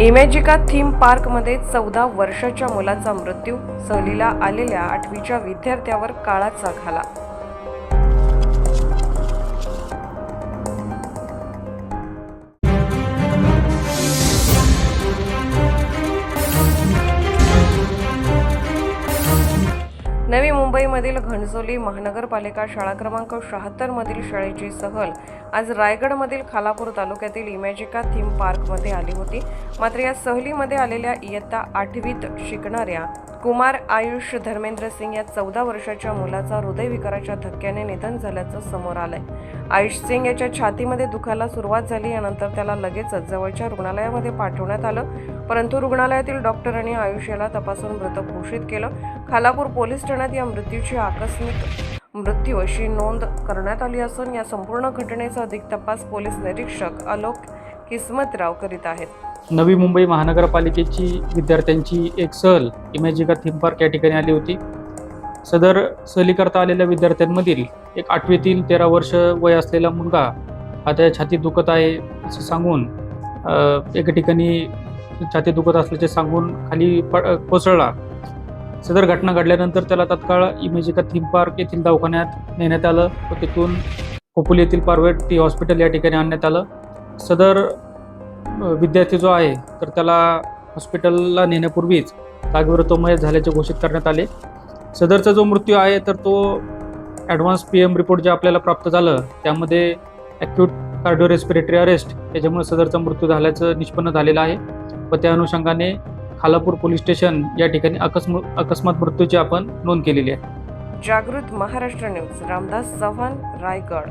Imagica theme पार्कमध्ये चौदा वर्षाच्या मुलाचा मृत्यू सहलीला आलेल्या आठवीच्या विद्यार्थ्यावर काळाचा घाला मुंबईमधील घणसोली महानगरपालिका शाळा क्रमांक शहात्तर मधील शाळेची सहल आज रायगडमधील खालापूर तालुक्यातील इमॅजिका थीम पार्कमध्ये आली होती. मात्र या सहलीमध्ये आलेल्या इयत्ता आठवीत शिकणाऱ्या कुमार आयुष धर्मेंद्र सिंग या चौदा वर्षाच्या मुलाचा हृदयविकाराच्या धक्क्याने निधन झाल्याचं समोर आलंय. आयुष सिंग याच्या छातीमध्ये दुखायला सुरुवात झाली यानंतर त्याला लगेचच जवळच्या रुग्णालयामध्ये पाठवण्यात आलं. परंतु रुग्णालयातील डॉक्टरांनी आयुष याला तपासून मृत घोषित केलं. खालापूर पोलीस ठाण्यात या मृत्यूची आकस्मिक मृत्यू अशी नोंद करण्यात आली असून या संपूर्ण घटनेचा अधिक तपास पोलीस निरीक्षक आलोक किस्मतराव करीत आहेत. नवी मुंबई महानगरपालिकेची विद्यार्थ्यांची एक सहल इमॅजिका थीम पार्क या ठिकाणी आली होती. सदर सहलीकरता आलेल्या विद्यार्थ्यांमधील एक आठवीतील तेरा वर्ष वय असलेला मुलगा हा त्या दुखत आहे असं सांगून एका ठिकाणी छाती दुखत असल्याचे सांगून खाली पड कोसळला. सदर घटना घडल्यानंतर त्याला तात्काळ इमेजिका थीम पार्क येथील दवाखान्यात नेण्यात आलं व तिथून खोपोली येथील टी हॉस्पिटल या ठिकाणी आणण्यात आलं. सदर विद्यार्थी जो आहे तर त्याला हॉस्पिटलला नेण्यापूर्वीच जागेवर तो मयत झाल्याचे घोषित करण्यात आले. सदरचा जो मृत्यू आहे तर तो ॲडव्हान्स पी एम रिपोर्ट जे आपल्याला प्राप्त झालं त्यामध्ये ॲक्यूट कार्डिओ रेस्पिरेटरी अरेस्ट याच्यामुळे सदरचा मृत्यू झाल्याचं निष्पन्न झालेलं आहे. व त्या अनुषंगाने खालापूर पोलीस स्टेशन या ठिकाणी अकस्म अकस्मात मृत्यूची आपण नोंद केलेली आहे. जागृत महाराष्ट्र न्यूज रामदास चव्हाण रायगड.